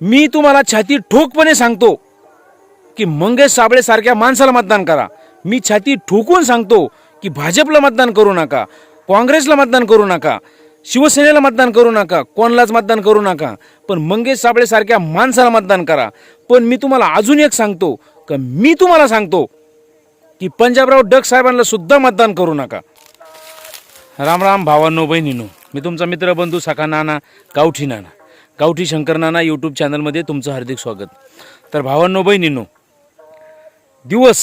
मी तुम्हाला छाती ठोकपणे सांगतो की मंगेश साबळे सारख्या माणसाला मतदान करा. मी छाती ठोकून सांगतो की भाजपला मतदान करू नका काँग्रेसला मतदान करू नका शिवसेनेला मतदान करू नका कोणालाच मतदान करू नका पण मंगेश साबळे सारख्या माणसाला मतदान करा. पण मी तुम्हाला अजून एक सांगतो का मी तुम्हाला सांगतो की पंजाबराव डग साहेबांना सुद्धा मतदान करू नका. राम राम भावांनो बहिणीनो मी तुमचा मित्र बंधू सखा नाना गावठी नाना. गावठी शंकर नाना यूट्यूब चॅनलमध्ये तुमचं हार्दिक स्वागत. तर भावांनो बहिणीनो दिवस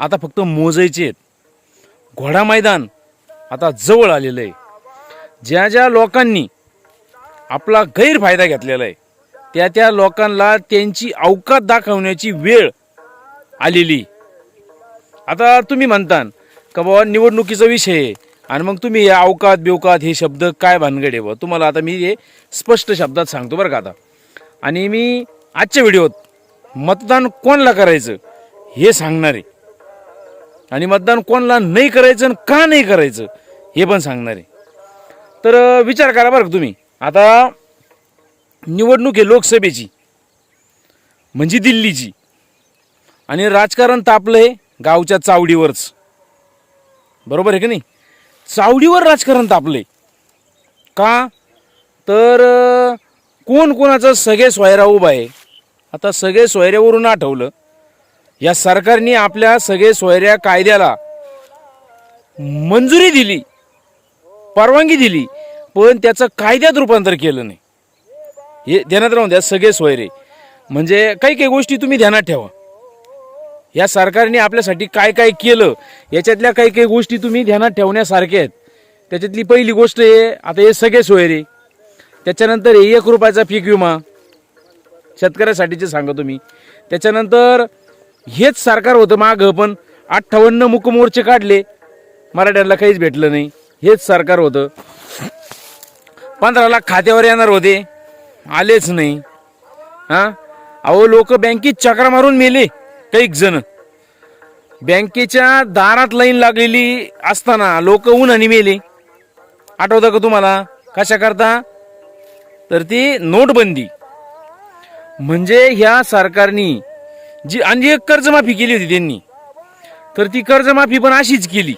आता फक्त मोजायचे आहेत. घोडा मैदान आता जवळ आलेलं आहे. ज्या ज्या लोकांनी आपला गैरफायदा घेतलेला आहे त्या त्या लोकांना त्यांची अवकात दाखवण्याची वेळ आलेली. आता तुम्ही म्हणता का बाबा निवडणुकीचा विषय आहे आणि मग तुम्ही हे अवकात बिवकात हे शब्द काय भानगड आहे तुम्हाला आता मी हे स्पष्ट शब्दात सांगतो बरं का आता. आणि मी आजच्या व्हिडिओत मतदान कोणाला करायचं हे सांगणार आहे. आणि मतदान कोणाला नाही करायचं आणि का नाही करायचं हे पण सांगणार आहे. तर विचार करा बरं का तुम्ही. आता निवडणूक आहे लोकसभेची म्हणजे दिल्लीची. आणि राजकारण तापलं आहे गावच्या चावडीवरच. बरोबर आहे की नाही? चावडीवर राजकारण तापले. का? तर कोण कोणाचं सगळे सोयरा उभा आहे? आता सगळे सोयऱ्यावरून आठवलं. या सरकारने आपल्या सगळे सोयऱ्या कायद्याला मंजुरी दिली परवानगी दिली पण त्याचं कायद्यात रूपांतर केलं नाही. हे ध्यानात राहून द्या सगळे सोयरे. म्हणजे काही काही गोष्टी तुम्ही ध्यानात ठेवा. या सरकारने आपल्यासाठी काय काय केलं याच्यातल्या काही काही गोष्टी तुम्ही ध्यानात ठेवण्यासारख्या आहेत. त्याच्यातली पहिली गोष्ट हे आता हे सगळे सोयरे. त्याच्यानंतर हे एक रुपयाचा पीक विमा शेतकऱ्यासाठीचे सांगा तुम्ही. त्याच्यानंतर हेच सरकार होतं मागं पण अठ्ठावन्न मुकमोर्चे काढले. मराठ्यांना काहीच भेटलं नाही. हेच सरकार होतं. पंधरा लाख खात्यावर येणार होते. आलेच नाही. हां? अहो लोक बँकेत चक्रा मारून मेले. काही जण बँकेच्या दारात लाईन लागलेली असताना लोक उन्हाने मेले. आठवतं का तुम्हाला? कशा करता? तर ती नोटबंदी. म्हणजे ह्या सरकारनी जी आणि एक कर्जमाफी केली होती त्यांनी तर ती कर्जमाफी पण अशीच केली.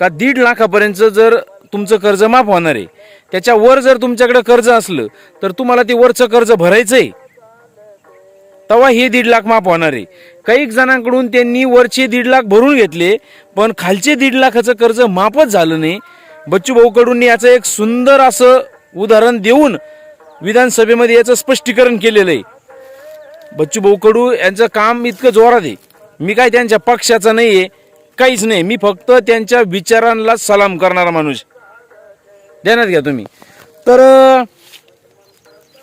का दीड लाखापर्यंत जर तुमचं कर्ज माफ होणार आहे त्याच्यावर जर तुमच्याकडे कर्ज असलं तर तुम्हाला ते वरचं कर्ज भरायचं आहे तेव्हा हे दीड लाख माफ होणार आहे. काही जणांकडून त्यांनी वरचे दीड लाख भरून घेतले पण खालचे दीड लाखाचं कर्ज माफच झालं नाही. बच्चू भाऊकडून याचं एक सुंदर असं उदाहरण देऊन विधानसभेमध्ये याचं स्पष्टीकरण केलेलं आहे. बच्चू भाऊकडू यांचं काम इतकं जोरात आहे. मी काय त्यांच्या पक्षाचं नाही आहे काहीच नाही. मी फक्त त्यांच्या विचारांना सलाम करणारा माणूस. ध्यानात घ्या तुम्ही. तर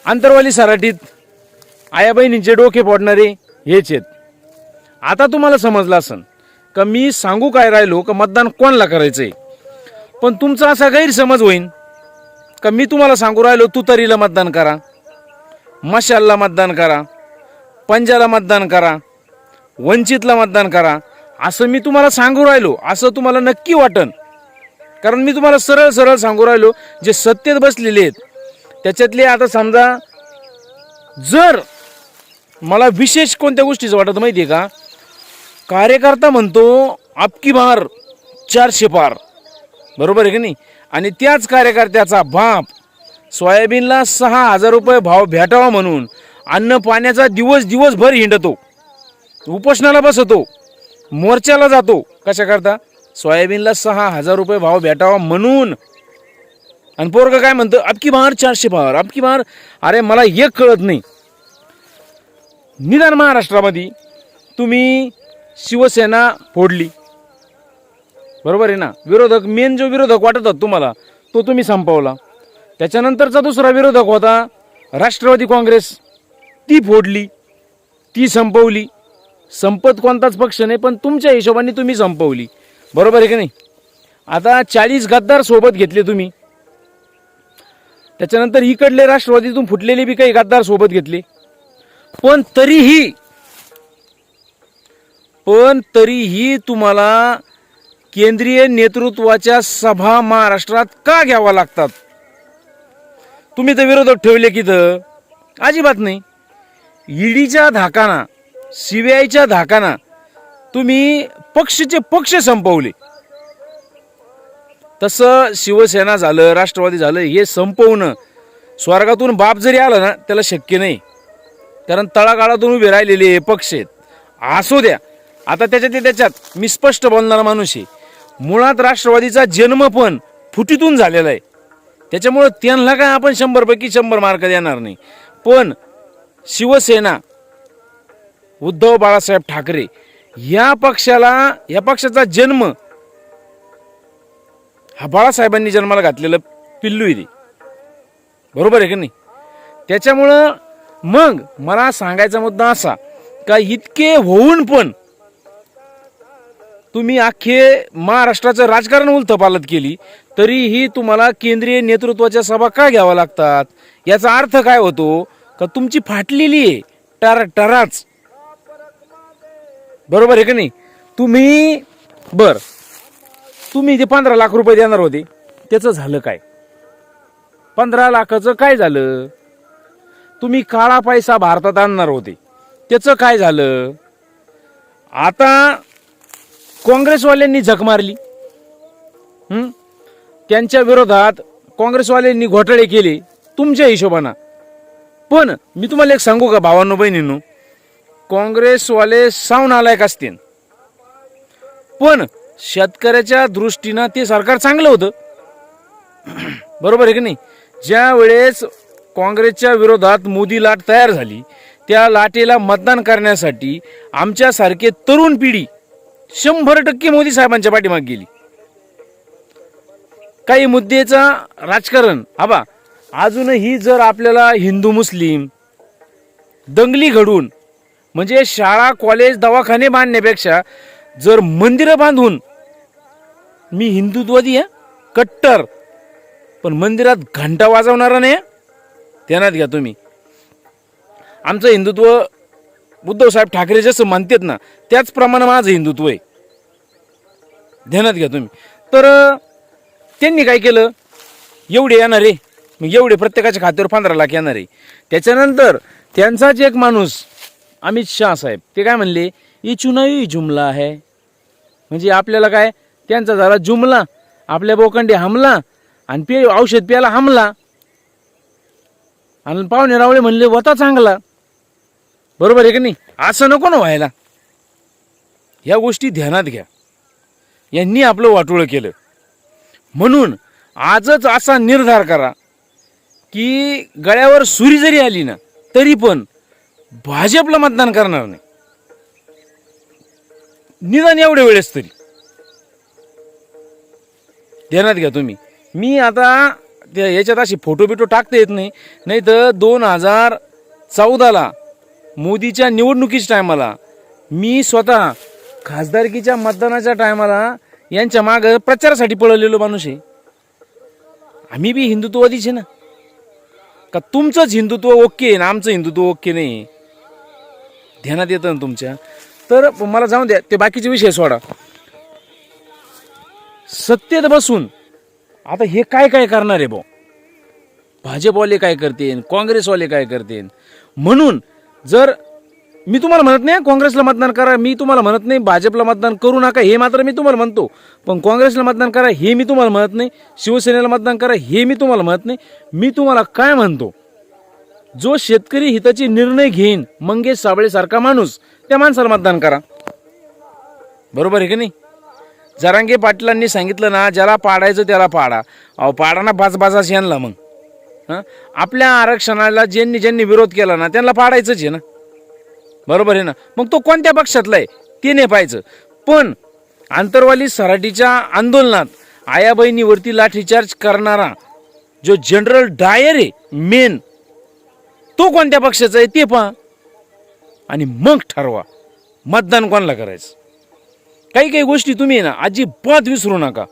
आंतरवाली सराटीत आया बहिणींचे डोके फोडणारे हेच आहेत. आता तुम्हाला समजलं असन का मी सांगू काय राहिलो का मतदान कोणाला करायचंय? पण तुमचा असा गैरसमज होईन का मी तुम्हाला सांगू राहिलो तुतारीला मतदान करा मशालला मतदान करा पंजाला मतदान करा वंचितला मतदान करा असं मी तुम्हाला सांगू राहिलो असं तुम्हाला नक्की वाटन. कारण मी तुम्हाला सरळ सरळ सांगू राहिलो जे सत्तेत बसलेले आहेत त्याच्यातले आता समजा जर मला विशेष कोणत्या गोष्टीचं वाटत माहिती आहे का? कार्यकर्ता म्हणतो आपकी बार चारशे पार. बरोबर आहे की नाही? आणि त्याच कार्यकर्त्याचा बाप सोयाबीनला सहा हजार रुपये भाव भेटावा म्हणून अन्न पाण्याचा दिवस दिवसभर हिंडतो. उपोषणाला बसतो. मोर्चाला जातो. कशा करता? सोयाबीनला सहा हजार रुपये भाव भेटावा म्हणून. आणि पोरग काय म्हणतं? अबकी बार चारशे बार अबकी बार. अरे मला एक कळत नाही. निदान महाराष्ट्रामध्ये तुम्ही शिवसेना फोडली. बरोबर आहे ना? विरोधक मेन जो विरोधक वाटत होता तुम्हाला तो तुम्ही संपवला. त्याच्यानंतरचा दुसरा विरोधक होता राष्ट्रवादी काँग्रेस. ती फोडली ती संपवली. संपत कोणताच पक्ष नाही पण तुमच्या हिशोबाने तुम्ही संपवली. बरोबर आहे की नाही? आता चाळीस गद्दार सोबत घेतले तुम्ही. त्याच्यानंतर इकडले राष्ट्रवादीतून फुटलेले बी काही गद्दार सोबत घेतले. पण तरीही पण तरीही तुम्हाला केंद्रीय नेतृत्वाच्या सभा महाराष्ट्रात का घ्यावा लागतात? तुम्ही तर विरोधक ठेवले की तर. अजिबात नाही. ईडीच्या धाकाना सीबीआयच्या धाकाना तुम्ही पक्षचे पक्ष संपवले. तसं शिवसेना झालं राष्ट्रवादी झालं हे संपवणं स्वर्गातून बाप जरी आलं ना त्याला शक्य नाही. कारण तळागाळातून उभे राहिलेले हे पक्ष आहेत. असू द्या. आता त्याच्यात त्याच्यात. मी स्पष्ट बोलणारा माणूस आहे. मुळात राष्ट्रवादीचा जन्म पण फुटीतून झालेला आहे. त्याच्यामुळं त्यांना काय आपण शंभरपैकी शंभर मार्क देणार नाही. पण शिवसेना उद्धव बाळासाहेब ठाकरे या पक्षाला या पक्षाचा जन्म हा बाळासाहेबांनी जन्माला घातलेलं पिल्लू आहे बरोबर आहे की नाही? त्याच्यामुळं मग मला सांगायचा मुद्दा असा का इतके होऊन पण तुम्ही अख्खे महाराष्ट्राचं राजकारण उलथपालत केली तरीही तुम्हाला केंद्रीय नेतृत्वाच्या सभा का घ्याव्या लागतात? याचा अर्थ काय होतो? का तुमची फाटलेली आहे टर टराच. बरोबर आहे का नाही? तुम्ही बर. तुम्ही जे पंधरा लाख रुपये देणार होते त्याचं झालं काय? पंधरा लाखाचं काय झालं? तुम्ही काळा पैसा भारतात आणणार होते. त्याचं काय झालं? आता काँग्रेसवाल्यांनी झक मारली. त्यांच्या विरोधात काँग्रेसवाल्यांनी घोटाळे केले तुमच्या हिशोबानं. पण मी तुम्हाला एक सांगू का भावांनो बहिणींनो? काँग्रेसवाले सावून असतील. पण शेतकऱ्याच्या दृष्टीनं ते सरकार चांगलं होतं. बरोबर आहे की नाही? ज्या वेळेस काँग्रेसच्या विरोधात मोदी लाट तयार झाली. त्या लाटेला मतदान करण्यासाठी आमच्यासारखे तरुण पिढी शंभर टक्के मोदी साहेबांच्या पाठीमागे गेली. काही मुद्द्याचा राजकारण आबा अजूनही जर आपल्याला हिंदू मुस्लिम दंगली घडून म्हणजे शाळा कॉलेज दवाखाने बांधण्यापेक्षा जर मंदिरं बांधून मी हिंदुत्ववादी आहे कट्टर पण मंदिरात घंटा वाजवणारा नाही. ध्यानात घ्या तुम्ही. आमचं हिंदुत्व उद्धवसाहेब ठाकरे जसं मानतात ना त्याचप्रमाणे माझं हिंदुत्व आहे. ध्यानात घ्या तुम्ही. तर त्यांनी काय केलं? एवढे येणार आहे मग एवढे प्रत्येकाच्या खात्यावर पंधरा लाख येणार. आहे त्याच्यानंतर त्यांचाच एक माणूस अमित शहा साहेब ते काय म्हणले? ही चुनावी जुमला आहे. म्हणजे आपल्याला काय? त्यांचा झाला जुमला. आपल्या बोकंडी हमला. आणि पे औषध प्यायला हमला. आणि पाहुणे रावळे म्हणले होता चांगला. बरोबर आहे का नाही? असं नको ना व्हायला. या गोष्टी ध्यानात घ्या. यांनी आपलं वाटोळं केलं. म्हणून आजच असा निर्धार करा की गळ्यावर सुरी जरी आली ना तरी पण भाजपला मतदान करणार नाही. निदान एवढ्या वेळेस तरी. ध्यानात घ्या तुम्ही. मी आता त्या याच्यात अशी फोटो बिटो टाकता येत नाही. नाही तर दोन हजार चौदाला मोदीच्या निवडणुकीच्या टायमाला मी स्वतः खासदारकीच्या मतदानाच्या टायमाला यांच्या मागं प्रचारासाठी पळवलेलो माणूस आहे. आम्ही बी हिंदुत्ववादीच आहे ना. का तुमचंच हिंदुत्व ओके आहे ना आमचं हिंदुत्व ओके नाही. ध्यानात येतं ना तुमच्या. तर मला जाऊन द्या ते बाकीचे विषय सोडा. सत्तेत बसून आता हे काय काय करणार आहे भाऊ भाजपवाले काय करतील? काँग्रेसवाले काय करतील? म्हणून जर मी तुम्हाला म्हणत नाही काँग्रेसला मतदान करा मी तुम्हाला म्हणत नाही भाजपला मतदान करू नका हे मात्र मी तुम्हाला म्हणतो. पण काँग्रेसला मतदान करा हे मी तुम्हाला म्हणत नाही. शिवसेनेला मतदान करा हे मी तुम्हाला म्हणत नाही. मी तुम्हाला काय म्हणतो? जो शेतकरी हिताचे निर्णय घेईन मंगेश साबळेसारखा माणूस त्या माणसाला मतदान करा. बरोबर आहे की नाही? जरांगे पाटलांनी सांगितलं ना ज्याला पाडायचं त्याला पाडा. अहो पाडा ना यांना मग. हां? आपल्या आरक्षणाला ज्यांनी ज्यांनी विरोध केला ना त्यांना पाडायचंच आहे ना. बरोबर आहे ना? मग तो कोणत्या पक्षातला आहे? ते नाही पाहायचं. पण आंतरवाली सराटीच्या आंदोलनात आया बहिणीवरती लाठीचार्ज करणारा जो जनरल डायर आहे मेन तो कोणत्या पक्षाचा आहे ते पहा. आणि मग ठरवा. मतदान कोणाला करायचं? काही काही गोष्टी तुम्ही आहे ना अजिबात विसरू नका.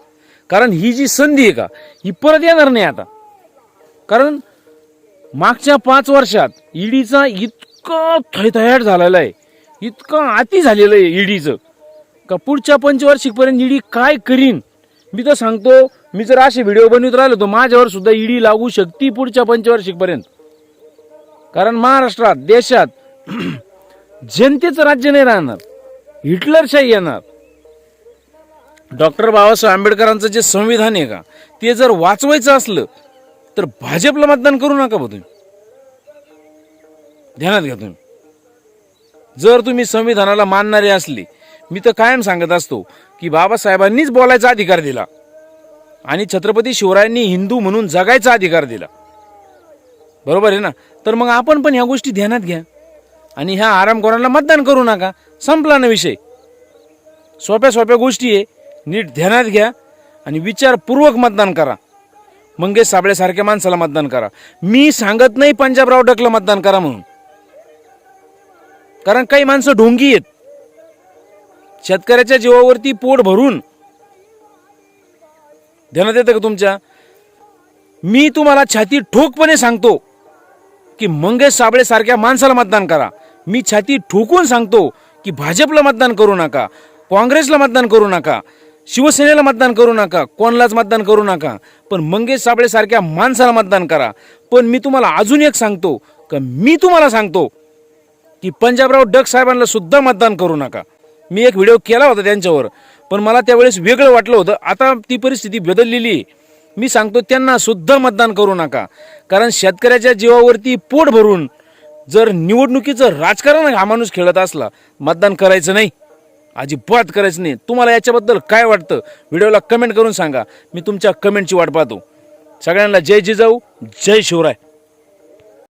कारण ही जी संधी आहे का ही परत येणार नाही आता. कारण मागच्या पाच वर्षात ईडीचा इतका थैथयाट झालेला आहे. इतका अति झालेलं आहे ईडीचं. का पुढच्या पंचवार्षिकपर्यंत ईडी काय करीन? मी तर सांगतो मी जर असे व्हिडिओ बनवत राहिलो तर माझ्यावर सुद्धा ईडी लागू शकते पुढच्या पंचवार्षिकपर्यंत. कारण महाराष्ट्रात देशात जनतेचं राज्य नाही राहणार. हिटलरशाही येणार. डॉक्टर बाबासाहेब आंबेडकरांचं जे संविधान आहे का ते जर वाचवायचं असलं तर भाजपला मतदान करू नका बा तुम्ही. ध्यानात घ्या तुम्ही. जर तुम्ही संविधानाला मानणारे असले मी तर कायम सांगत असतो की बाबासाहेबांनीच बोलायचा अधिकार दिला आणि छत्रपती शिवरायांनी हिंदू म्हणून जगायचा अधिकार दिला. बरोबर आहे ना? तर मग आपण पण ह्या गोष्टी ध्यानात घ्या आणि ह्या आरामखोरांना मतदान करू नका. संपला ना विषय. सोप्या सोप्या गोष्टी आहे. नीट ध्यानात घ्या आणि विचारपूर्वक मतदान करा. मंगेश साबळेसारख्या माणसाला मतदान करा. मी सांगत नाही पंजाबराव डकला मतदान करा म्हणून. कारण काही माणसं ढोंगी आहेत. शेतकऱ्याच्या जीवावरती पोट भरून. ध्यानात येतं का तुमच्या? मी तुम्हाला छाती ठोकपणे सांगतो की मंगेश साबळे सारख्या माणसाला मतदान करा. मी छाती ठोकून सांगतो की भाजपला मतदान करू नका काँग्रेसला मतदान करू नका. शिवसेनेला मतदान करू नका कोणालाच मतदान करू नका पण मंगेश साबळे सारख्या माणसाला मतदान करा. पण मी तुम्हाला अजून एक सांगतो का मी तुम्हाला सांगतो की पंजाबराव डक साहेबांना सुद्धा मतदान करू नका. मी एक व्हिडिओ केला होता त्यांच्यावर पण मला त्यावेळेस वेगळं वाटलं होतं आता ती परिस्थिती बदललेली आहे. मी सांगतो त्यांना सुद्धा मतदान करू नका. कारण शेतकऱ्याच्या जीवावरती पोट भरून जर निवडणुकीचं राजकारण हा माणूस खेळत असला मतदान करायचं नाही. अजिबात करायचं नाही. तुम्हाला याच्याबद्दल काय वाटतं? व्हिडिओला कमेंट करून सांगा. मी तुमच्या कमेंटची वाट पाहतो. सगळ्यांना जय जिजाऊ जय शिवराय.